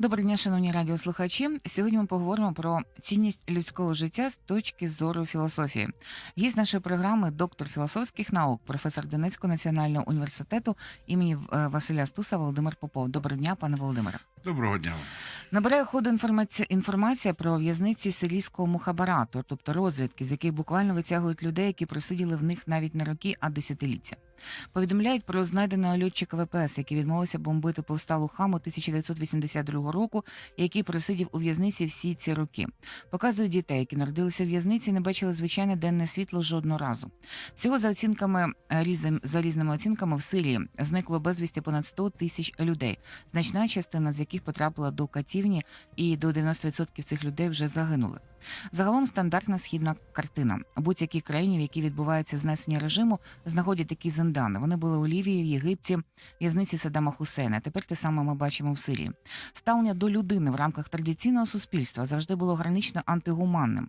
Доброго дня, шановні радіослухачі. Сьогодні ми поговоримо про цінність людського життя з точки зору філософії. Гість нашої програми доктор філософських наук, професор Донецького національного університету імені е, Василя Стуса Володимир Попов. Доброго дня, пане Володимире. Доброго дня. Набирає ходу інформація, інформація про в'язниці сирійського мухабарату, тобто розвідки, з яких буквально витягують людей, які просиділи в них навіть не роки, а десятиліття. Повідомляють про знайденого льотчика ВПС, який відмовився бомбити повсталу хаму 1982 року, який просидів у в'язниці всі ці роки. Показують дітей, які народилися в в'язниці, не бачили звичайне денне світло жодного разу. Всього за оцінками е, різем- за різними оцінками в Сирії зникло безвісті понад 100 тисяч людей значна частина з яких потрапила до катівні, і до 90% цих людей вже загинули. Загалом стандартна східна картина. У будь-якій країні, в якій відбувається знесення режиму, знаходять такі зендани. Вони були у Лівії, в Єгипті, в'язниці Саддама Хусейна. Тепер те саме ми бачимо в Сирії. Ставлення до людини в рамках традиційного суспільства завжди було гранично антигуманним.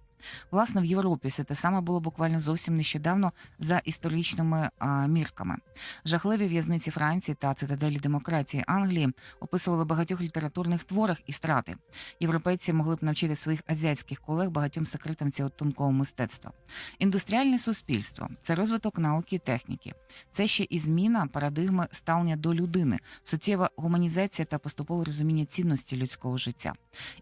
Власне, в Європі все те саме було буквально зовсім нещодавно за історичними а, мірками. Жахливі в'язниці Франції та цитаделі демократії Англії описували багатьох літературних творах і страти. Європейці могли б навчити своїх азіатських колег багатьом секретам цього тонкого мистецтва. Індустріальне суспільство це розвиток науки і техніки. Це ще і зміна парадигми ставлення до людини, суттєва гуманізація та поступове розуміння цінності людського життя.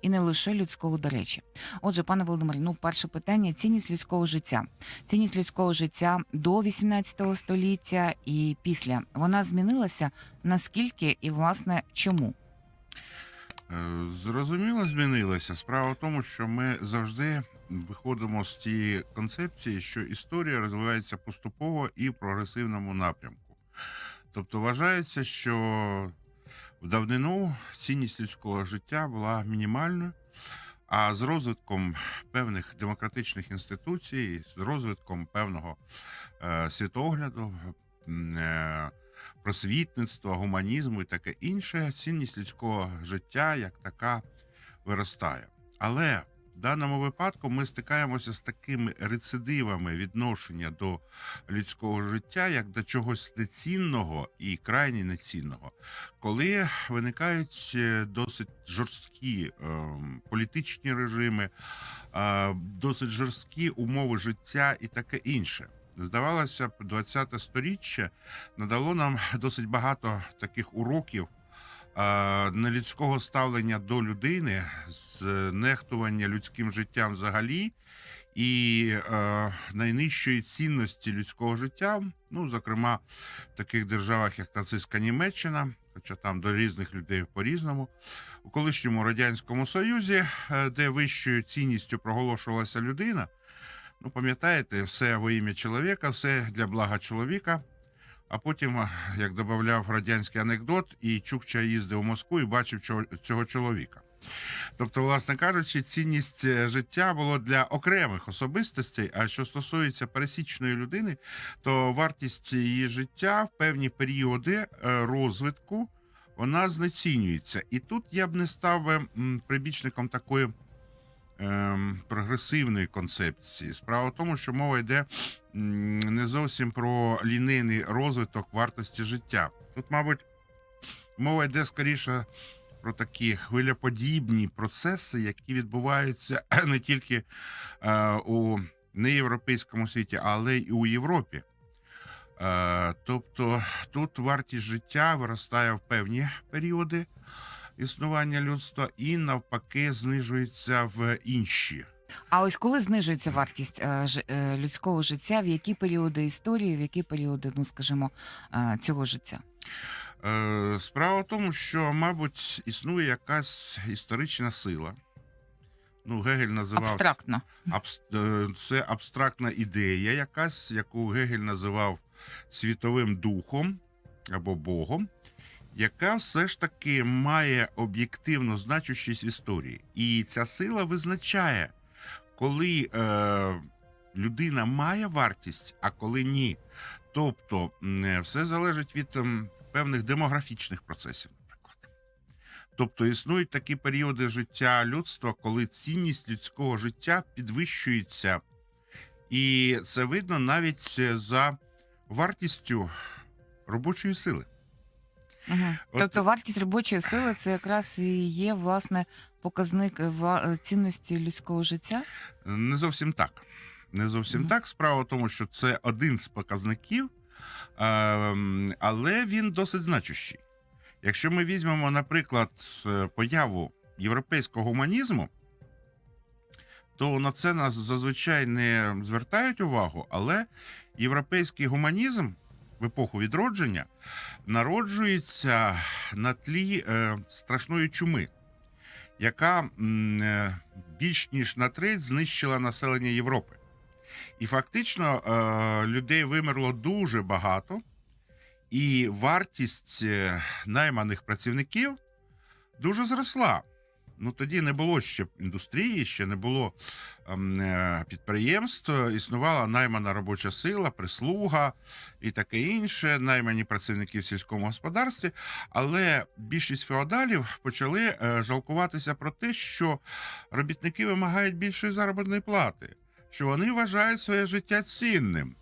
І не лише людського, до речі. Отже, пане Володимире, ну перше питання: цінність людського життя. Цінність людського життя до 18 століття і після вона змінилася наскільки і власне чому? Е, Зрозуміло, змінилося. Справа в тому, що ми завжди виходимо з тієї концепції, що історія розвивається поступово і в прогресивному напрямку. Тобто вважається, що в давнину цінність людського життя була мінімальною, а з розвитком певних демократичних інституцій, з розвитком певного е, світогляду, е, просвітництва, гуманізму і таке інше, цінність людського життя як така виростає. Але в даному випадку ми стикаємося з такими рецидивами відношення до людського життя, як до чогось нецінного і крайні нецінного, коли виникають е, досить жорсткі ем, політичні режими, е, досить жорсткі умови життя і таке інше. Здавалося б, 20 сторіччя надало нам досить багато таких уроків нелюдського ставлення до людини, з нехтування людським життям взагалі, і найнижчої цінності людського життя, ну, зокрема, в таких державах, як нацистська Німеччина, хоча там до різних людей по-різному, у колишньому радянському Союзі, е, де вищою цінністю проголошувалася людина. Ну, пам'ятаєте, все во ім'я чоловіка, все для блага чоловіка. А потім, як додавав радянський анекдот, і Чукча їздив у Москву і бачив цього, чоловіка. Тобто, власне кажучи, цінність е, життя було для окремих особистостей. А що стосується пересічної людини, то вартість її життя в певні періоди е, розвитку вона знецінюється. І тут я б не став прибічником такої прогресивної концепції. Справа в тому, що мова йде не зовсім про лінейний розвиток вартості життя. Тут, мабуть, мова йде скоріше про такі хвилеподібні процеси, які відбуваються не тільки е, у неєвропейському світі, але й у Європі. Е, тобто тут вартість життя виростає в певні періоди існування людства і навпаки знижується в інші. А ось коли знижується вартість е, ж- е, людського життя, в які періоди історії, в які періоди, ну скажімо, е, цього життя? Е, Справа в тому, що, мабуть, існує якась історична сила. Ну, Гегель називав Абстрактно. абс... це абстрактна ідея, якась, яку Гегель називав світовим духом або Богом, яка все ж таки має об'єктивну значущість в історії. І ця сила визначає, коли е, людина має вартість, а коли ні. Тобто, е, все залежить від ем, певних демографічних процесів, наприклад. Тобто існують такі періоди життя людства, коли цінність людського життя підвищується, і це видно навіть е, за вартістю робочої сили. Угу. От- Тобто вартість робочої сили це якраз і є власне показник е, е, цінності людського життя. Не зовсім так. Не зовсім Мгм. так. Справа в тому, що це один з показників, ем, але він досить значущий. Якщо ми візьмемо, наприклад, е, появу європейського гуманізму, то на це нас зазвичай не звертають увагу, але європейський гуманізм в епоху відродження народжується на тлі е, страшної чуми, яка е, більш ніж на треть знищила населення Європи. І фактично е, людей вимерло дуже багато, і вартість найманих працівників дуже зросла. Ну тоді не було ще індустрії, ще не було ем, е, підприємств. Існувала наймана робоча сила, прислуга і таке інше, наймані працівники в сільському господарстві. Але більшість феодалів почали е, жалкуватися про те, що робітники вимагають більшої заробітної плати, що вони вважають своє життя цінним.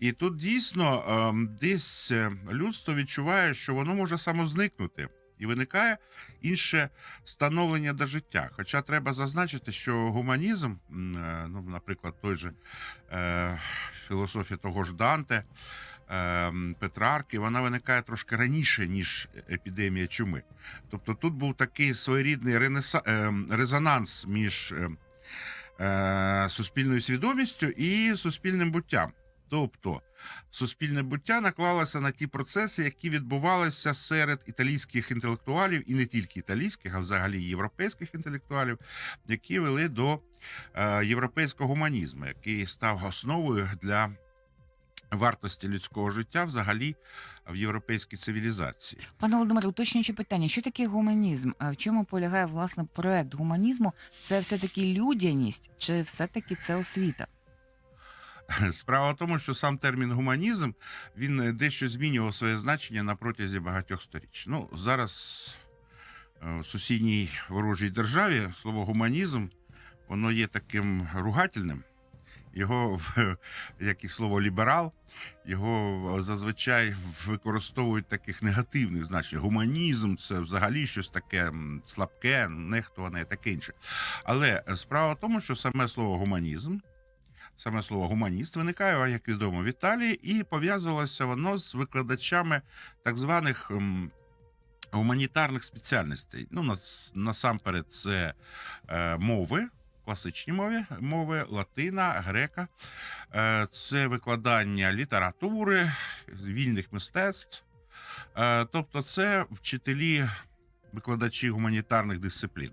І тут дійсно ем, десь е, людство відчуває, що воно може самозникнути. І виникає інше становлення до життя. Хоча треба зазначити, що гуманізм, е, ну, наприклад, той же е, філософія того ж Данте, е, Петрарки, вона виникає трошки раніше, ніж епідемія чуми. Тобто тут був такий своєрідний ренеса, е, резонанс між е, е, суспільною свідомістю і суспільним буттям. Тобто суспільне буття наклалося на ті процеси, які відбувалися серед італійських інтелектуалів, і не тільки італійських, а взагалі європейських інтелектуалів, які вели до е, європейського гуманізму, який став основою для вартості людського життя взагалі в європейській цивілізації. Пане Володимире, уточнюючи питання, що таке гуманізм? В чому полягає власне проект гуманізму? Це все таки людяність, чи все таки це освіта? Справа в тому, що сам термін гуманізм він е, дещо змінював своє значення на протязі багатьох сторіч. Ну зараз е, в сусідній ворожій державі слово гуманізм воно є таким ругательним. Його як і слово ліберал, його зазвичай використовують таких негативних значень. Гуманізм це взагалі щось таке слабке, нехтуване і таке інше. Але справа в тому, що саме слово гуманізм саме слово гуманіст виникає, як відомо, в Італії, і пов'язувалося воно з викладачами так званих ем, гуманітарних спеціальностей. Ну, нас, насамперед, це е, мови. Класичні мови, мови латина, грека, Е, це викладання літератури, вільних мистецтв. Е, Тобто, це вчителі, викладачі гуманітарних дисциплін.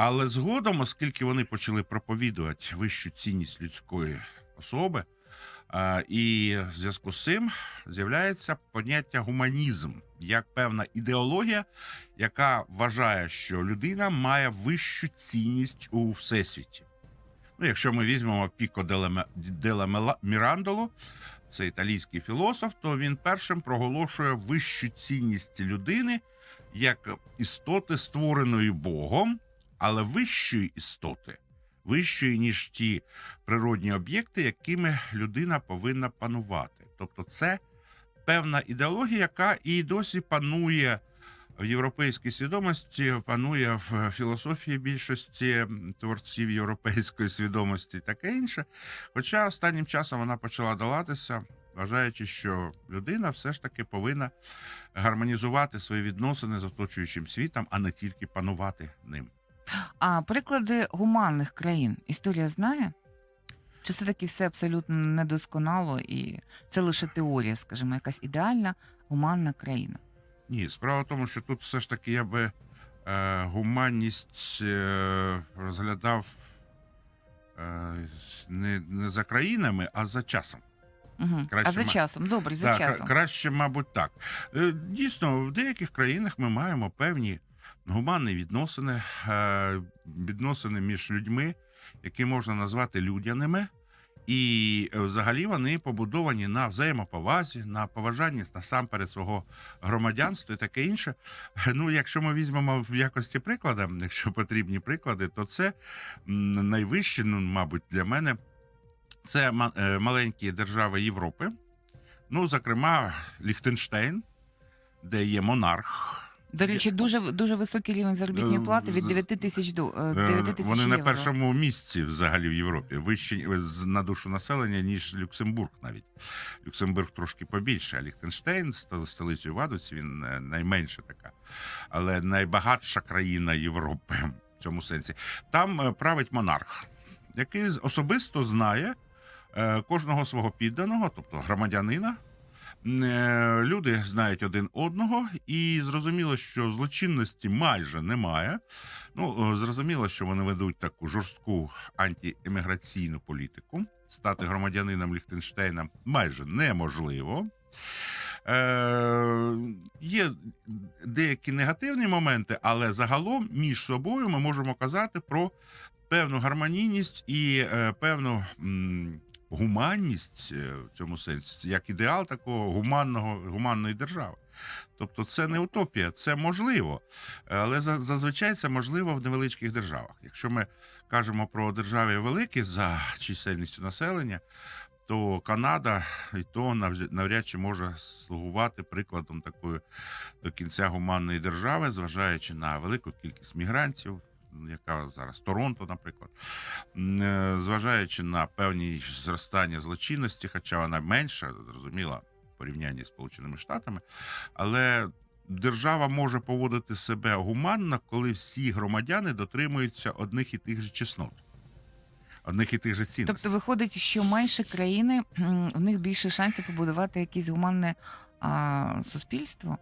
Але згодом, оскільки вони почали проповідувати вищу цінність людської особи, і в зв'язку з цим з'являється поняття гуманізм як певна ідеологія, яка вважає, що людина має вищу цінність у всесвіті. Ну, якщо ми візьмемо Піко Деле Мірандоло, це італійський філософ, то він першим проголошує вищу цінність людини як істоти, створеної Богом, але вищої істоти, вищої, ніж ті природні об'єкти, якими людина повинна панувати. Тобто, це певна ідеологія, яка і досі панує в європейській свідомості, панує в філософії більшості творців європейської свідомості, таке інше. Хоча останнім часом вона почала долатися. Вважаючи, що людина все ж таки повинна гармонізувати свої відносини з оточуючим світом, а не тільки панувати ним. А приклади гуманних країн історія знає? Чи все таки все абсолютно недосконало і це лише теорія, скажімо, якась ідеальна гуманна країна? Ні, справа в тому, що тут все ж таки я би е, гуманність е, розглядав е, не, не за країнами, а за часом. Угу. Краще А за ма- часом, добре, за Да, кра- часом. краще, мабуть, так. Е, Дійсно, в деяких країнах ми маємо певні гуманні відносини, е, відносини між людьми, які можна назвати людяними. І е, взагалі вони побудовані на взаємоповазі, на поважанні насамперед свого громадянства і таке інше. Ну, якщо ми візьмемо в якості прикладу, якщо потрібні приклади, то це найвище, ну, мабуть, для мене це е, маленькі держави Європи. Ну, зокрема, Ліхтенштейн, де є монарх. До речі, дуже дуже високий рівень заробітної Е, плати від з- 9 тисяч до е, Е, 9 тисяч Вони євро. на першому місці взагалі в Європі, вищі е, з- на душу населення, ніж Люксембург навіть. Люксембург трошки побільше, а Ліхтенштейн, ст- столицею Вадуці, він е, найменше така, але найбагатша країна Європи в цьому сенсі. Там е, править монарх, який особисто знає е, кожного свого підданого, тобто громадянина. Е, Люди знають один одного, і зрозуміло, що злочинності майже немає. Ну, зрозуміло, що вони ведуть таку жорстку антиеміграційну політику. Стати громадянином Ліхтенштейна майже неможливо. Е, є деякі негативні моменти, але загалом між собою ми можемо казати про певну гармонійність і е, певну м, гуманність е, в цьому сенсі, як ідеал такого гуманного, гуманної держави. Тобто це не утопія, це можливо. Але за- зазвичай це можливо в невеличких державах. Якщо ми кажемо про держави великі за чисельністю населення, то Канада і то навряд чи може слугувати прикладом такої до кінця гуманної держави, зважаючи на велику кількість мігрантів, яка зараз Торонто, наприклад, е, зважаючи на певні зростання злочинності, хоча вона менша, зрозуміла, в порівнянні з Сполученими Штатами, але держава може поводити себе гуманно, коли всі громадяни дотримуються одних і тих же чеснот, одних і тих же цінностей. Тобто виходить, що менше країни в них більше шансів побудувати якесь гуманне а, суспільство,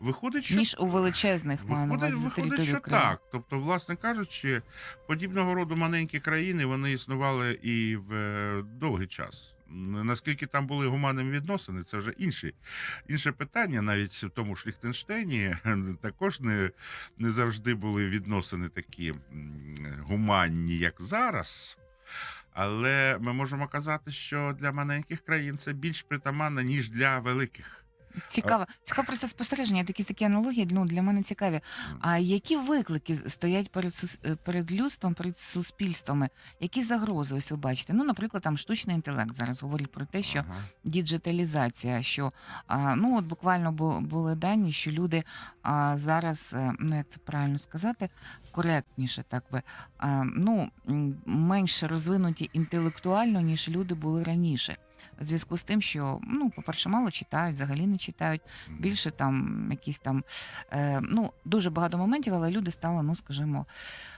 Виходить, що ніж у величезних маю на Виходить, увазі виходить, що України. так. Тобто, власне кажучи, подібного роду маленькі країни вони існували і в е, довгий час. Наскільки там були гуманними відносини, це вже інші, інше питання. Навіть в тому ж Ліхтенштейні також не, не завжди були відносини такі гуманні, як зараз. Але ми можемо казати, що для маленьких країн це більш притаманно, ніж для великих. Цікаво, цікаво просто спостереження. Такі такі аналогії ну, для мене цікаві. А які виклики стоять перед сус- е, перед людством, перед суспільствами? Які загрози ось ви бачите? Ну, наприклад, там штучний інтелект зараз говорить про те, що Ага. діджиталізація, що а, ну от буквально були дані, що люди а, зараз, е, ну як це правильно сказати, коректніше, так би а, ну менше розвинуті інтелектуально, ніж люди були раніше. В зв'язку з тим, що ну, по-перше, мало читають, взагалі не читають. Більше там якісь там е, ну дуже багато моментів, але люди стали, ну скажімо,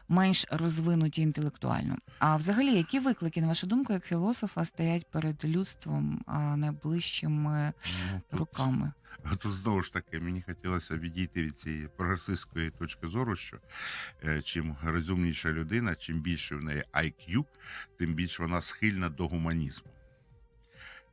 менш розвинуті інтелектуально. А взагалі, які виклики, на вашу думку, як філософа, стоять перед людством а, найближчими Ну, роками? Тут знову ж таки мені хотілося відійти від цієї прогресистської точки зору, що е, чим розумніша людина, чим більше в неї IQ, тим більше вона схильна до гуманізму.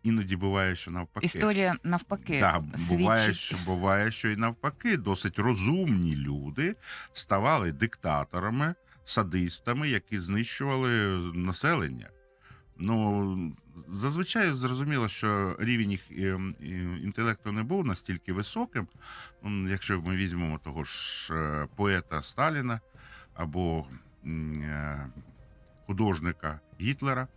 Іноді буває, що навпаки. Історія навпаки Так, буває, свідчить. що буває, що і навпаки, досить розумні люди ставали диктаторами, садистами, які знищували населення. Ну, зазвичай зрозуміло, що рівень їх ем, інтелекту не був настільки високим. Ну, Якщо ми візьмемо того ж е, поета Сталіна або е, художника Гітлера,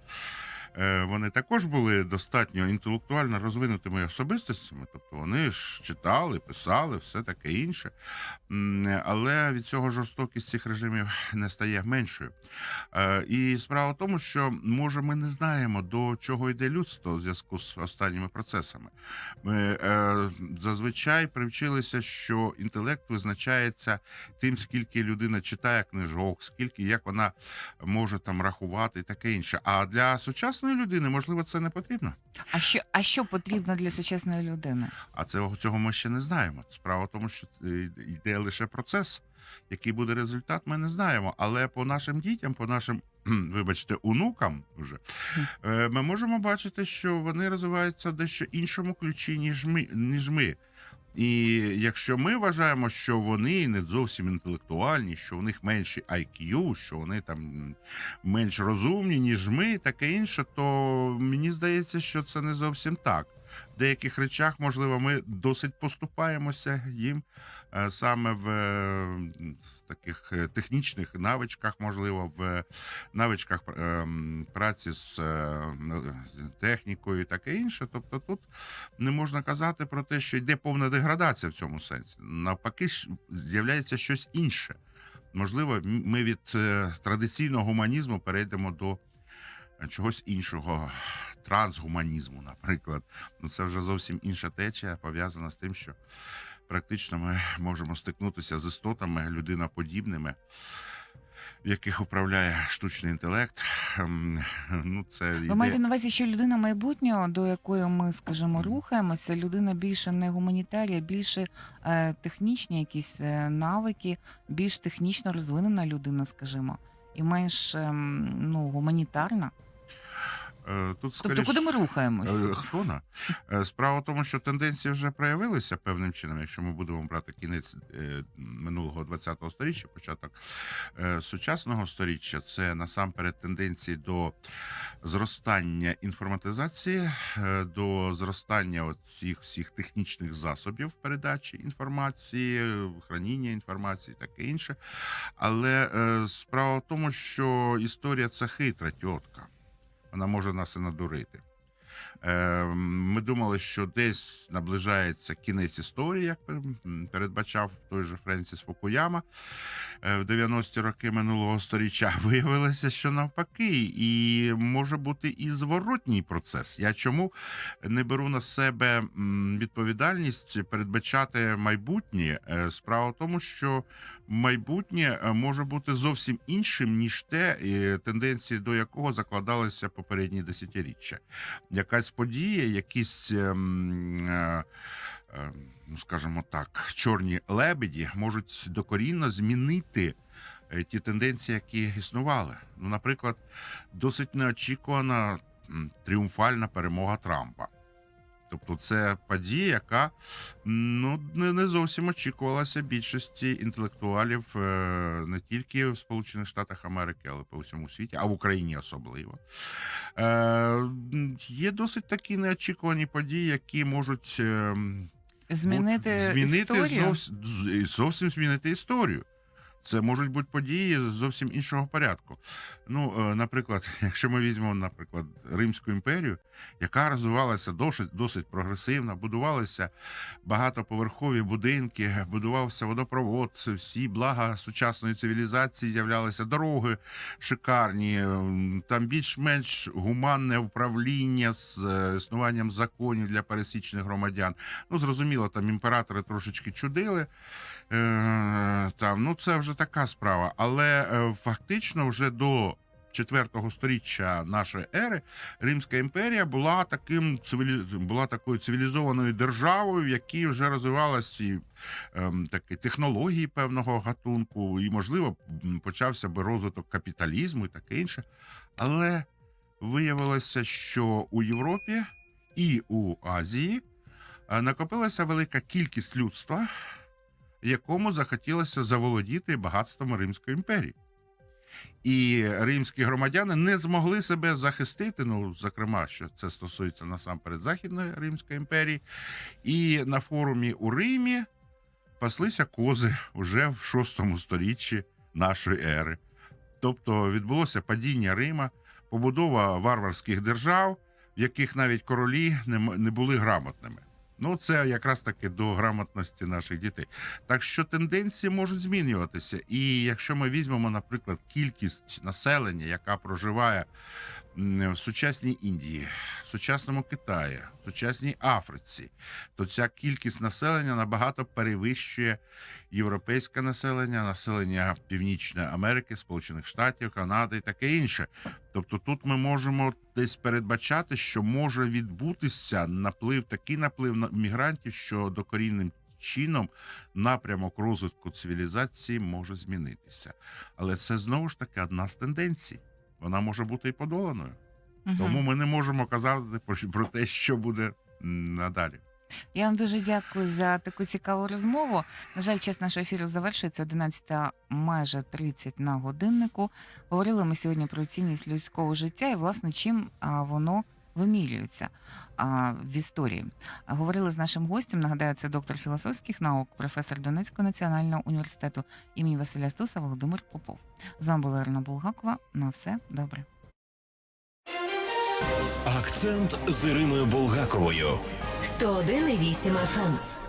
вони також були достатньо інтелектуально розвинутими особистостями. Тобто вони ж читали, писали, все таке інше. Але від цього жорстокість цих режимів не стає меншою. Е, І справа в тому, що може ми не знаємо, до чого йде людство у зв'язку з останніми процесами. Ми е, зазвичай привчилися, що інтелект визначається тим, скільки людина читає книжок, скільки як вона може там рахувати і таке інше. А для сучасної людини, можливо, це не потрібно. А що, а що потрібно для сучасної людини? А цього, цього ми ще не знаємо. Справа в тому, що е, йде лише процес. Який буде результат, ми не знаємо. Але по нашим дітям, по нашим, вибачте, онукам вже е, ми можемо бачити, що вони розвиваються в дещо іншому ключі, ніж ми. Ніж ми. І якщо ми вважаємо, що вони не зовсім інтелектуальні, що в них менше IQ, що вони там менш розумні, ніж ми, таке інше, то мені здається, що це не зовсім так. В деяких речах, можливо, ми досить поступаємося їм е, саме е, в таких е, технічних навичках, можливо, в навичках ем, праці з е, технікою і таке інше. Тобто тут не можна казати про те, що йде повна деградація в цьому сенсі. Навпаки, з'являється щось інше. Можливо, ми від е, традиційного гуманізму перейдемо до е, чогось іншого, трансгуманізму, наприклад. Ну, це вже зовсім інша течія, пов'язана з тим, що практично ми можемо стикнутися з істотами людиноподібними, в яких управляє штучний інтелект. Ем, Ну, це Ви маєте на увазі, що людина майбутнього, до якої ми, скажімо, рухаємося, людина більше не гуманітарія, більше е, технічні якісь е, навики, більш технічно розвинена людина, скажімо, і менш ем, ну, гуманітарна. Е, Тут Тобто, куди ми рухаємось? Е, Хто на? Е, Справа в тому, що тенденції вже проявилися певним чином, якщо ми будемо брати кінець минулого 20-го сторіччя, початок сучасного сторіччя, це насамперед тенденції до зростання інформатизації, до зростання цих всіх технічних засобів передачі інформації, храніння інформації, таке інше. Але справа в тому, що історія це хитра тітка вона може нас і надурити. Е, Ми думали, що десь наближається кінець історії, як передбачав той же Френсіс Фукуяма е, в 90-ті роки минулого сторіччя. Виявилося, що навпаки, і може бути і зворотній процес. Я чому не беру на себе відповідальність передбачати майбутнє? Е, Справа в тому, що майбутнє е, може бути зовсім іншим, ніж те, тенденції до якого закладалися попередні десятиріччя. Якась подія, якісь, ем, е, е, ну скажімо так, чорні лебеді можуть докорінно змінити. е, Ті тенденції, які існували. Ну, наприклад, досить неочікувана тріумфальна перемога Трампа. Тобто, це подія, яка ну не, не зовсім очікувалася більшості інтелектуалів е, не тільки в Сполучених Штатах Америки, але по всьому світі, а в Україні особливо. Е, є досить такі неочікувані події, які можуть е, Змінити, змінити історію? зовсім, зовсім змінити історію. Це можуть бути події зовсім іншого порядку. Ну, е, наприклад, якщо ми візьмемо, наприклад, Римську імперію, яка розвивалася досить, досить прогресивно, будувалися багатоповерхові будинки, будувався водопровод, всі блага сучасної цивілізації з'являлися дороги шикарні, ем, там більш-менш гуманне управління з е, існуванням законів для пересічних громадян. Ну, зрозуміло, там імператори трошечки чудили. Е, там, ну, це вже така справа. Але е, фактично вже до. Четвертого сторіччя нашої ери Римська імперія була таким була такою цивілізованою державою, в якій вже розвивалися і ем, такі технології певного гатунку, і, можливо, почався би розвиток капіталізму і таке інше. Але виявилося, що у Європі і у Азії е, накопилася велика кількість людства, якому захотілося заволодіти багатством Римської імперії. І римські громадяни не змогли себе захистити. Ну, зокрема, що це стосується насамперед Західної Римської імперії. І на форумі у Римі паслися кози вже в шостому сторіччі нашої ери. Тобто відбулося падіння Рима, побудова варварських держав, в яких навіть королі не були грамотними. Ну, це якраз таки до грамотності наших дітей. Так що тенденції можуть змінюватися. І якщо ми візьмемо, наприклад, кількість населення, яка проживає в сучасній Індії, в сучасному Китаї, в сучасній Африці, то ця кількість населення набагато перевищує європейське населення, населення Північної Америки, Сполучених Штатів, Канади і таке інше. Тобто тут ми можемо десь передбачати, що може відбутися наплив, такий наплив на- мігрантів, що докорінним чином напрямок розвитку цивілізації може змінитися. Але це знову ж таки одна з тенденцій. Вона може бути і подоланою. Угу. Тому ми не можемо казати про, те, що буде надалі. Я вам дуже дякую за таку цікаву розмову. На жаль, час нашого ефіру завершується 11 майже 30 на годиннику. Говорили ми сьогодні про цінність людського життя і, власне, чим воно вимірюються а, в історії. Говорили з нашим гостем. Нагадаю, це доктор філософських наук, професор Донецького національного університету імені Василя Стуса Володимир Попов. З вами була Ірина Булгакова. На все добре. Акцент з Іриною Булгаковою. 101,8 FM.